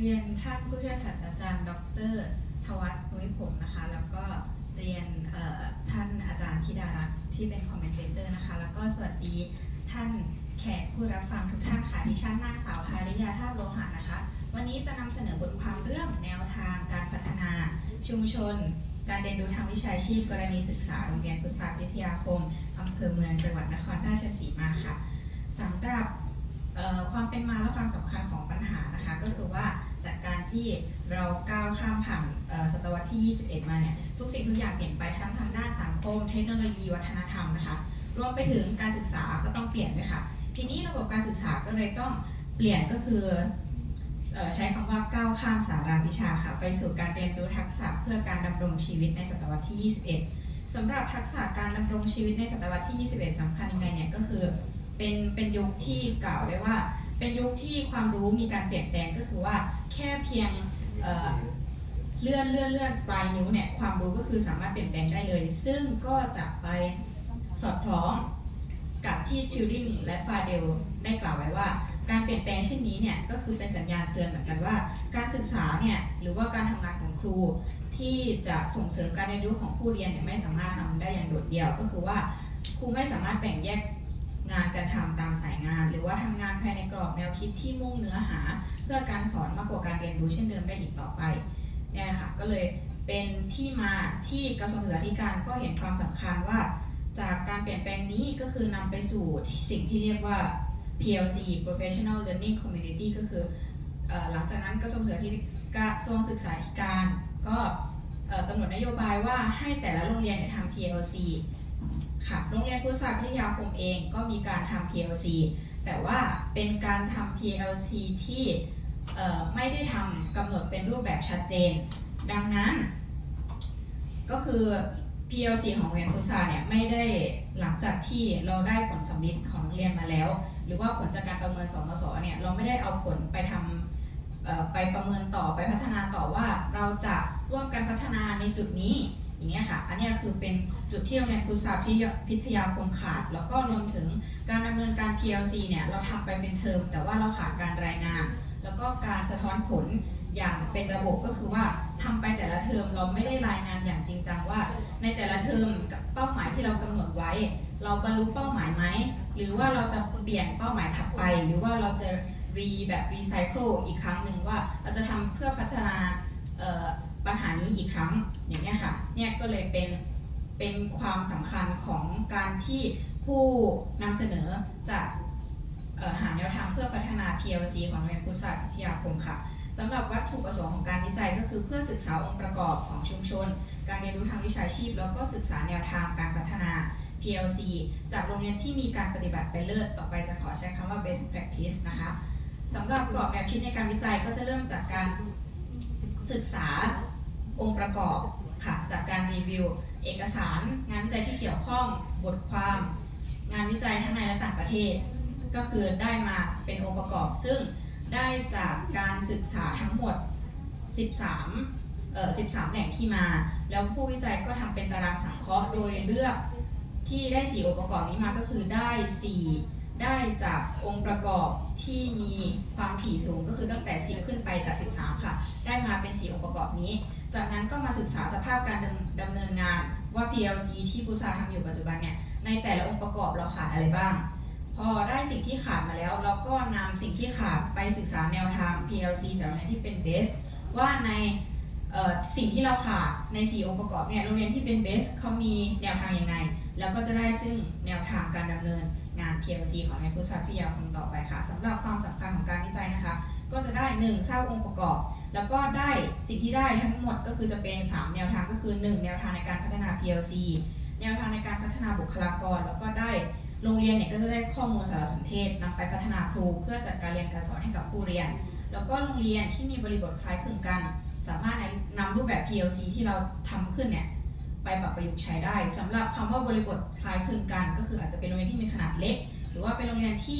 เรียนท่านผู้ช่วยศาสตราจารย์ ดรทวัฒน์นุ้ยผงนะคะ แล้วก็เรียนท่านอาจารย์ธิดารัตน์ที่เป็นคอมเมนเตอร์นะคะ แล้วก็สวัสดีท่านแขกผู้รับฟังทุกท่านค่ะดิฉันนางสาวภาริยาท่าโลหะนะคะ วันนี้จะนำเสนอบทความเรื่องแนวทางการพัฒนาชุมชน การเรียนรู้ทางวิชาชีพ กรณีศึกษาโรงเรียนพุทธศาสตร์วิทยาคมอำเภอเมืองจังหวัดนครราชสีมาค่ะสำหรับความเป็นมาและความสำคัญของปัญหานะคะ ก็คือว่า จากการที่เราก้าวข้ามผ่านศตวรรษที่ 21 มาเนี่ยทุกสิ่งทุกอย่างเปลี่ยนไปทั้งทางด้านสังคม เทคโนโลยีวัฒนธรรมนะคะรวมไปถึงการศึกษาก็ต้องเปลี่ยนด้วยค่ะ ทีนี้ระบบการศึกษาก็เลยต้องเปลี่ยนก็คือใช้คำว่าก้าวข้ามสาราวิชาค่ะ ไปสู่การเรียนรู้ทักษะเพื่อการดำรงชีวิตในศตวรรษที่ 21สำหรับทักษะการดำรงชีวิตในศตวรรษที่ 21สำคัญยังไงเนี่ยก็คือเป็นเป็นยุคที่กล่าวได้ว่า เป็นยุคที่ความรู้มีการเปลี่ยนแปลงก็คือว่าแค่เพียงเเลื่อนเลื่อนเลื่อนปลายนิ้วเนี่ยความรู้ก็คือสามารถเปลี่ยนแปลงได้เลย ซึ่งก็จะไปสอดคล้องกับที่ทิวริงและฟาเดลได้กล่าวไว้ว่า การเปลี่ยนแปลงเช่นนี้เนี่ยก็คือเป็นสัญญาณเตือนเหมือนกันว่า การศึกษาเนี่ยหรือว่าการทำงานของครู ที่จะส่งเสริมการเรียนรู้ของผู้เรียนเนี่ยไม่สามารถทำได้อย่างโดดเดี่ยวก็คือว่าครูไม่สามารถแบ่งแยก งานการทำตามสายงาน หรือว่าทำงานภายในกรอบแนวคิดที่มุ่งเนื้อหา เพื่อการสอนมากกว่าการเรียนรู้เช่นเดิมได้อีกต่อไปเนี่ยนะคะก็เลยเป็นที่มาที่กระทรวงศึกษาธิการก็เห็นความสำคัญว่า จากการเปลี่ยนแปลงนี้ก็คือนำไปสู่สิ่งที่เรียกว่า PLC Professional Learning Community ก็คือหลังจากนั้นกระทรวงศึกษาธิกระทรวงศึกษาธิการก็กำหนดนโยบายว่าให้แต่ละโรงเรียนทำ PLC ค่ะโรงเรียนพุทธศาสตร์วิทยาคมเองก็มีการทำ PLC แต่ว่าเป็นการทำ PLC ที่ไม่ได้ทำกำหนดเป็นรูปแบบชัดเจน ดังนั้น ก็คือ PLC ของโรงเรียนพุทธศาสตร์เนี่ยไม่ได้หลังจากที่เราได้ผลสำลิดของเรียนมาแล้ว หรือว่าผลจากการประเมินสมศเนี่ยเราไม่ได้เอาผลไปทำไปประเมินต่อไปพัฒนาต่อว่าเราจะร่วมกันพัฒนาในจุดนี้ อย่างเงี้ยค่ะอันนี้คือเป็นจุดที่โรงเรียนพุทธศาสตร์พิทยาคมขาด แล้วก็รวมถึงการดำเนินการ PLC เนี่ยเราทำไปเป็นเทอม แต่ว่าเราขาดการรายงาน แล้วก็การสะท้อนผลอย่างเป็นระบบก็คือว่าทำไปแต่ละเทอมเราไม่ได้รายงานอย่างจริงจังว่า ในแต่ละเทอมกับเป้าหมายที่เรากำหนดไว้ เราบรรลุเป้าหมายไหมหรือว่าเราจะเปลี่ยนเป้าหมายถัดไป หรือว่าเราจะรีแบบรีไซเคิลอีกครั้งหนึ่งว่าเราจะทำเพื่อพัฒนา ปัญหานี้อีกครั้งอย่างนี้ยค่ะเนี่ยก็เลยเป็นเป็นความสำคัญของการที่ผู้นำเสนอจะออหาแนวทางเพื่อพัฒนา PLC ของโรงเรียนพุทธศาสตร์วิทยาคมค่ะสำหรับวัตถุประสงค์ของการวิจัยก็คือเพื่อศึกษาองค์ประกอบของชุมชน การเรียนรู้ทางวิชาชีพ แล้วก็ศึกษาแนวทางการพัฒนา PLC จากโรงเรียนที่มีการปฏิบัติไปเลิศต่อไปจะขอใช้คำว่า best practice นะคะสำหรับกรอบแนวคิดในการวิจัยก็จะเริ่มจากการศึกษา องค์ประกอบค่ะจากการรีวิว เอกสาร งานวิจัยที่เกี่ยวข้องบทความ งานวิจัยทั้งในและต่างประเทศ ก็คือได้มาเป็นองค์ประกอบ ซึ่งได้จากการศึกษาทั้งหมด 13เอ่อ13 แหล่งที่มา แล้วผู้วิจัยก็ทำเป็นตารางสังเคราะห์โดยเลือกที่ได้ 4 องค์ประกอบนี้มาก็คือได้ 4 ได้จากองค์ประกอบที่มีความถี่สูงก็คือตั้งแต่ 10 ขึ้นไปจาก 13 ค่ะ ได้มาเป็น 4 องค์ประกอบนี้ จากนั้นก็มาศึกษาสภาพการดำดำเนินงานว่า PLC ที่พุทธาทำอยู่ปัจจุบันเนี่ยในแต่ละองค์ประกอบเราขาดอะไรบ้าง พอได้สิ่งที่ขาดมาแล้ว เราก็นำสิ่งที่ขาดไปศึกษาแนวทาง PLC จากโรงเรียนที่เป็น best ว่าในสิ่งที่เราขาดใน 4 องค์ประกอบเนี่ยโรงเรียนที่เป็น best เขามีแนวทางยังไง แล้วก็จะได้ซึ่งแนวทางการดำเนิน งาน PLC ของในพุทธศาสร์พิยาคมต่อไปค่ะสำหรับความสำคัญของการวิจัยนะคะ ก็จะได้ 1 ทราบองค์ประกอบ แล้วก็ได้สิ่งที่ได้ทั้งหมดก็คือจะเป็น 3 แนวทางก็คือ 1 แนวทางในการพัฒนา PLC แนวทางในการพัฒนาบุคลากร แล้วก็ได้โรงเรียนเนี่ยก็จะได้ข้อมูลสารสนเทศนำไปพัฒนาครู เพื่อจัดการเรียนการสอนให้กับผู้เรียน แล้วก็โรงเรียนที่มีบริบทคล้ายคลึงกัน สามารถนำรูปแบบ PLC ที่เราทำขึ้นเนี่ย ไปปรับประยุกต์ใช้ได้สำหรับคำว่าบริบทคล้ายคลึงกัน ก็คืออาจจะเป็นโรงเรียนที่มีขนาดเล็ก หรือว่าเป็นโรงเรียนที่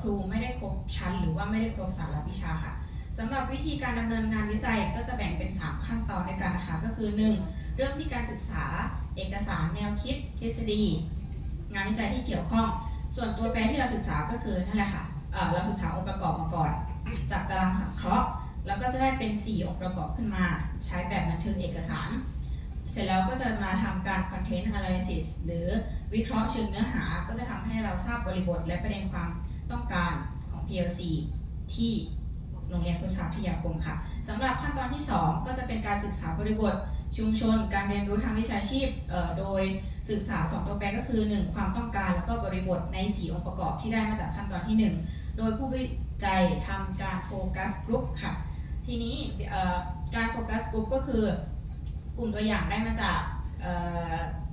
ครูไม่ได้ครบชั้น หรือว่าไม่ได้ครบสาระวิชาค่ะสำหรับวิธีการดำเนินงานวิจัยก็จะแบ่งเป็น 3 ขั้นตอนด้วยกันนะคะก็คือ 1. เริ่มที่การศึกษา เอกสารแนวคิด ทฤษฎี งานวิจัยที่เกี่ยวข้อง ส่วนตัวแปรที่เราศึกษาก็คือนั่นแหละค่ะเราศึกษาองค์ประกอบมาก่อน จากตารางสังเคราะห์ แล้วก็จะได้เป็น 4 องค์ประกอบขึ้นมา ใช้แบบบันทึกเอกสาร เสร็จแล้วก็จะมาทำการ content analysis หรือวิเคราะห์เชิงเนื้อหา ก็จะทำให้เราทราบบริบทและประเด็นความต้องการของ PLC ที่โรงเรียนพุทธศาสตร์ทยาคมค่ะสำหรับขั้นตอนที่ 2 ก็จะเป็นการศึกษาบริบทชุมชน การเรียนรู้ทางวิชาชีพโดยศึกษา 2 ตัวแปรก็คือ 1 ความต้องการแล้วก็บริบทใน 4 องค์ประกอบที่ได้มาจากขั้นตอนที่ 1 โดยผู้วิจัยทำการโฟกัสกลุ่มค่ะ ทีนี้การโฟกัสกลุ่มก็คือ กลุ่มตัวอย่างได้มาจาก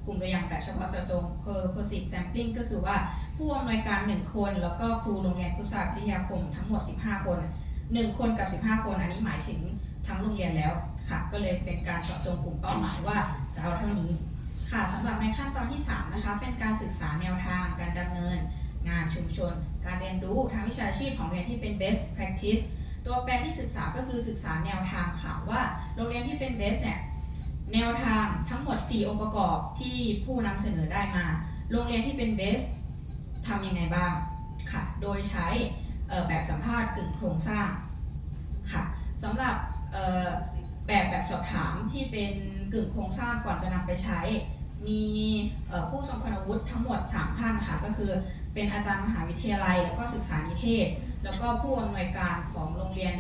กลุ่มตัวอย่างแบบเฉพาะเจาะจง purposive sampling ก็คือว่าผู้อำนวยการ 1 คน แล้วก็ครูโรงเรียนพุทธศาสตร์วิทยาคมทั้งหมด 15 คน 1 คนกับ 15 คน อันนี้หมายถึงทั้งโรงเรียนแล้วค่ะ ก็เลยเป็นการเจาะจงกลุ่มเป้าหมายว่าจะเอาเท่านี้ค่ะสำหรับในขั้นตอนที่ 3 นะคะ เป็นการศึกษาแนวทางการดำเนิน งานชุมชน การเรียนรู้ทางวิชาชีพของโรงเรียนที่เป็น best practice ตัวแปรที่ศึกษาก็คือศึกษาแนวทางค่ะว่าโรงเรียนที่เป็น best เนี่ย แนวทางทั้งหมด 4 องค์ประกอบที่ผู้นำเสนอได้มา โรงเรียนที่เป็น best ทำยังไงบ้างค่ะ โดยใช้แบบสัมภาษณ์กึ่งโครงสร้างค่ะสำหรับแบบแบบสอบถามที่เป็นกึ่งโครงสร้างก่อนจะนำไปใช้ มีผู้ทรงคุณวุฒิทั้งหมด 3 ท่านค่ะ ก็คือเป็นอาจารย์มหาวิทยาลัย แล้วก็ศึกษานิเทศ แล้วก็ผู้อำนวยการของโรงเรียน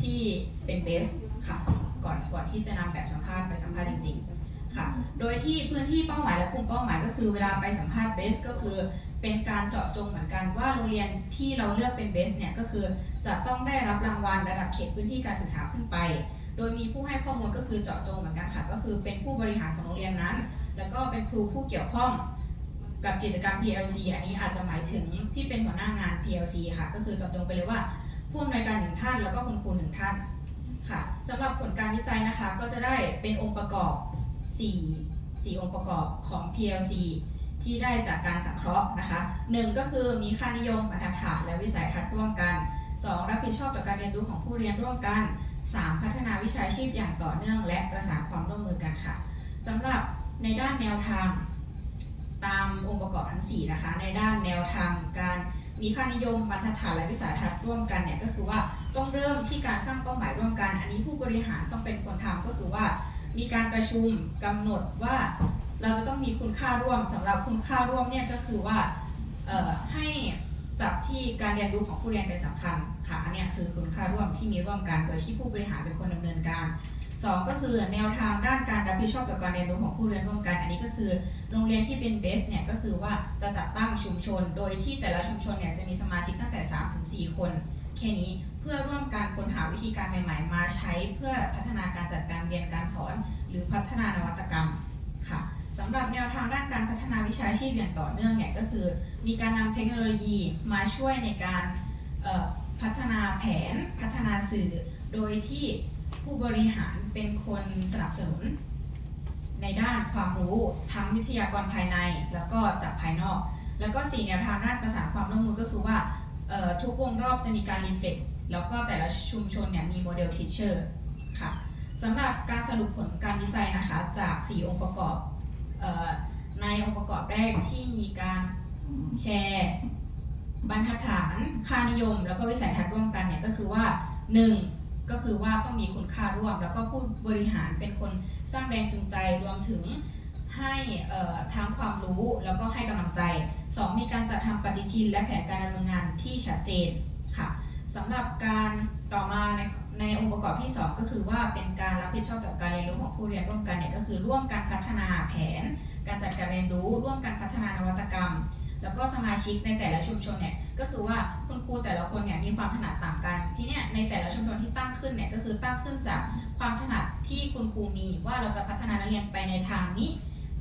ที่เป็นเบสค่ะ ก่อนก่อนที่จะนำแบบสัมภาษณ์ไปสัมภาษณ์จริงๆค่ะ โดยที่พื้นที่เป้าหมายและกลุ่มเป้าหมายก็คือเวลาไปสัมภาษณ์เบสก็คือ เป็นการเจาะจงเหมือนกันว่าโรงเรียนที่เราเลือกเป็นเบสเนี่ยก็คือจะต้องได้รับรางวัลระดับเขตพื้นที่การศึกษาขึ้นไป โดยมีผู้ให้ข้อมูลก็คือเจาะจงเหมือนกันค่ะ ก็คือเป็นผู้บริหารของโรงเรียนนั้น แล้วก็เป็นครูผู้เกี่ยวข้องกับกิจกรรม PLC อันนี้อาจจะหมายถึงที่เป็นหัวหน้างาน PLC ค่ะ ก็คือเจาะจงไปเลยว่าผู้อำนวยการหนึ่งท่านแล้วก็คุณครูหนึ่งท่านค่ะสำหรับผลการวิจัยนะคะก็จะได้เป็นองค์ประกอบ 4 4 องค์ประกอบของ PLC ที่ได้จากการสังเคราะห์นะคะหนึ่งก็คือมีค่านิยมบรรทัดฐานและวิสัยทัศน์ร่วมกัน 2. รับผิดชอบต่อการเรียนรู้ของผู้เรียนร่วมกัน 3. พัฒนาวิชาชีพอย่างต่อเนื่อง และประสานความร่วมมือกันค่ะสำหรับในด้านแนวทางตามองค์ประกอบทั้ง 4 นะคะ ในด้านแนวทางการมีค่านิยมบรรทัดฐานและวิสัยทัศน์ร่วมกันเนี่ยก็คือว่าต้องเริ่มที่การสร้างเป้าหมายร่วมกัน อันนี้ผู้บริหารต้องเป็นคนทำก็คือว่า มีการประชุมกำหนดว่าเราจะต้องมีคุณค่าร่วมสำหรับคุณค่าร่วมเนี่ยก็คือว่าให้จับที่การเรียนรู้ของผู้เรียนเป็นสำคัญค่ะอันเนี้ยคือคุณค่าร่วมที่มีร่วมกันโดยที่ผู้บริหารเป็นคนดำเนินการสองก็คือแนวทางด้านการรับผิดชอบต่อการเรียนรู้ของผู้เรียนร่วมกัน อันนี้ก็คือโรงเรียนที่เป็นเบสเนี่ยก็คือว่าจะจัดตั้งชุมชน โดยที่แต่ละชุมชนเนี่ยจะมีสมาชิกตั้งแต่3ถึง4คนแค่นี้ เพื่อร่วมการค้นหาวิธีการใหม่ ๆ มาใช้เพื่อพัฒนาการจัดการเรียนการสอน หรือพัฒนานวัตกรรมค่ะสำหรับแนวทางด้านการพัฒนาวิชาชีพอย่างต่อเนื่องเนี่ยก็คือ มีการนำเทคโนโลยีมาช่วยในการพัฒนาแผนพัฒนาสื่อ โดยที่ผู้บริหารเป็นคนสนับสนุน ในด้านความรู้ทั้งวิทยากรภายในแล้วก็จากภายนอก แล้วก็สี่แนวทางด้านประสานความร่วมมือก็คือว่าทุกวงรอบจะมีการรีเฟก แล้วก็แต่ละชุมชนเนี่ยมีโมเดลทิเชอร์ค่ะสำหรับการสรุปผลการวิจัยนะคะจาก 4 องค์ประกอบออในองค์ประกอบแรกที่มีการแชร์บรรทัดฐานค่านิยม แล้วก็วิสัยทัศน์ร่วมกันเนี่ยก็คือว่า 1. ก็คือว่าต้องมีคุณค่าร่วม แล้วก็ผู้บริหารเป็นคนสร้างแรงจูงใจรวมถึงให้ทั้งความรู้แล้วก็ให้กำลังใจ 2. มีการจัดทำปฏิทินและแผนการดำเนินงานที่ชัดเจนค่ะ สำหรับการต่อมาในในองค์ประกอบที่ 2 ก็คือว่าเป็นการรับผิดชอบต่อการเรียนรู้ของผู้เรียนร่วมกันเนี่ยก็คือร่วมกันพัฒนาแผน การจัดการเรียนรู้ร่วมกันพัฒนานวัตกรรม แล้วก็สมาชิกในแต่ละชุมชนเนี่ยก็คือว่าคุณครูแต่ละคนเนี่ยมีความถนัดต่างกัน ที่เนี่ยในแต่ละชุมชนที่ตั้งขึ้นเนี่ยก็คือตั้งขึ้นจากความถนัดที่คุณครูมีว่าเราจะพัฒนานักเรียนไปในทางนี้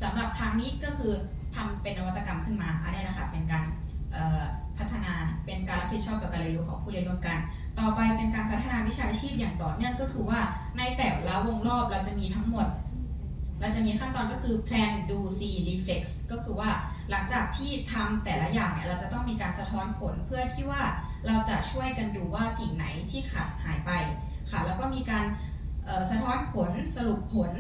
สำหรับทางนี้ก็คือทำเป็นนวัตกรรมขึ้นมาอันนี้แหละคะเป็นการ พัฒนาเป็นการรับผิดชอบต่อการเรียนรู้ของผู้เรียนร่วมกัน ต่อไปเป็นการพัฒนาวิชาชีพอย่างต่อเนื่องก็คือว่าในแต่ละวงรอบเราจะมีทั้งหมด เราจะมีขั้นตอนก็คือ plan do see reflex ก็คือว่าหลังจากที่ทำแต่ละอย่างเนี่ยเราจะต้องมีการสะท้อนผลเพื่อที่ว่าเราจะช่วยกันดูว่าสิ่งไหนที่ขาดหายไปค่ะแล้วก็มีการสะท้อนผลสรุปผล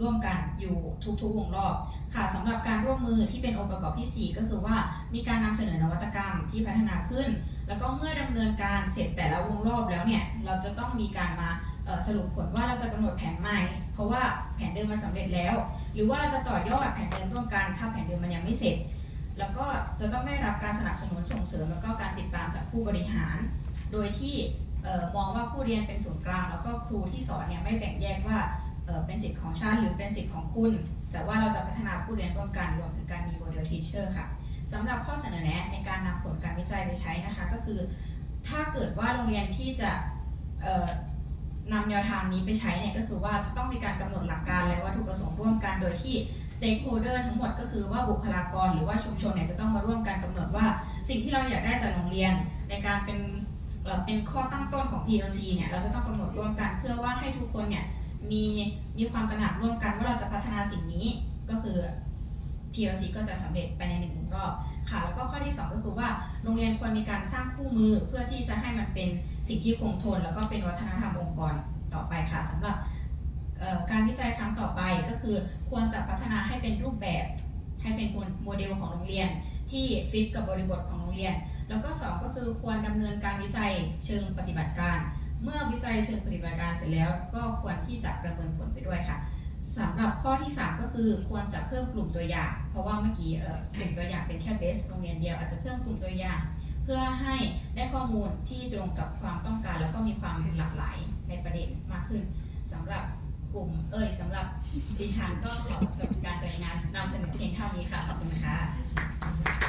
ร่วมกันอยู่ทุกๆวงรอบค่ะสำหรับการร่วมมือที่เป็นองค์ประกอบทีสี่4 ก็คือว่ามีการนำเสนอนวัตกรรมที่พัฒนาขึ้น แล้วก็เมื่อดำเนินการเสร็จแต่ละวงรอบแล้วเนี่ยเราจะต้องมีการมาสรุปผลว่าเราจะกำหนดแผนใหม่ เพราะว่าแผนเดิมมันสำเร็จแล้ว หรือว่าเราจะต่อยอดแผนเดิมร่วมกันถ้าแผนเดิมมันยังไม่เสร็จ แล้วก็จะต้องได้รับการสนับสนุนส่งเสริม แล้วก็การติดตามจากผู้บริหาร โดยที่มองว่าผู้เรียนเป็นศูนย์กลาง แล้วก็ครูที่สอนเนี่ยไม่แบ่งแยกว่า เป็นสิทธิ์ของชาติหรือเป็นสิทธิ์ของคุณ แต่ว่าเราจะพัฒนาผู้เรียนร่วมกันรวมถึงการมี model teacher ค่ะสำหรับข้อเสนอแนะในการนำผลการวิจัยไปใช้นะคะ ก็คือ ถ้าเกิดว่าโรงเรียนที่จะนำแนวทางนี้ไปใช้เนี่ยก็คือว่าจะต้องมีการกำหนดหลักการและวัตถุประสงค์ร่วมกันโดยที่ stakeholder ทั้งหมดก็คือว่าบุคลากรหรือว่าชุมชนเนี่ยจะต้องมาร่วมกันกำหนดว่า สิ่งที่เราอยากได้จากโรงเรียนในการเป็นเอ่อเป็นข้อตั้งต้นของ PLC เนี่ยเราจะต้องกำหนดร่วมกันเพื่อว่าให้ทุกคนเนี่ย มีมีความตระหนักร่วมกันว่าเราจะพัฒนาสิ่งนี้ก็คือ PLC ก็จะสำเร็จไปในหนึ่งรอบค่ะ แล้วก็ข้อที่ 2 ก็คือว่าโรงเรียนควรมีการสร้างคู่มือเพื่อที่จะให้มันเป็นสิ่งที่คงทน แล้วก็เป็นวัฒนธรรมองค์กรต่อไปค่ะสำหรับการวิจัยครั้งต่อไปก็คือควรจะพัฒนาให้เป็นรูปแบบ ให้เป็นโมเดลของโรงเรียนที่ฟิตกับบริบทของโรงเรียน แล้วก็ 2 ก็คือควรดำเนินการวิจัยเชิงปฏิบัติการ เมื่อวิจัยเชิงปฏิบัติการเสร็จแล้ว ก็ควรที่จะประเมินผลไปด้วยค่ะสำหรับข้อที่ 3 ก็คือควรจะเพิ่มกลุ่มตัวอย่าง เพราะว่าเมื่อกี้เออกลุ่มตัวอย่างเป็นแค่เบสโรงเรียนเดียวอาจจะเพิ่มกลุ่มตัวอย่าง เพื่อให้ได้ข้อมูลที่ตรงกับความต้องการ แล้วก็มีความหลากหลายในประเด็นมากขึ้นสำหรับกลุ่มเอ่ยสำหรับดิฉันก็ขอจบการรายงานนำเสนอเพียงเท่านี้ค่ะขอบคุณค่ะ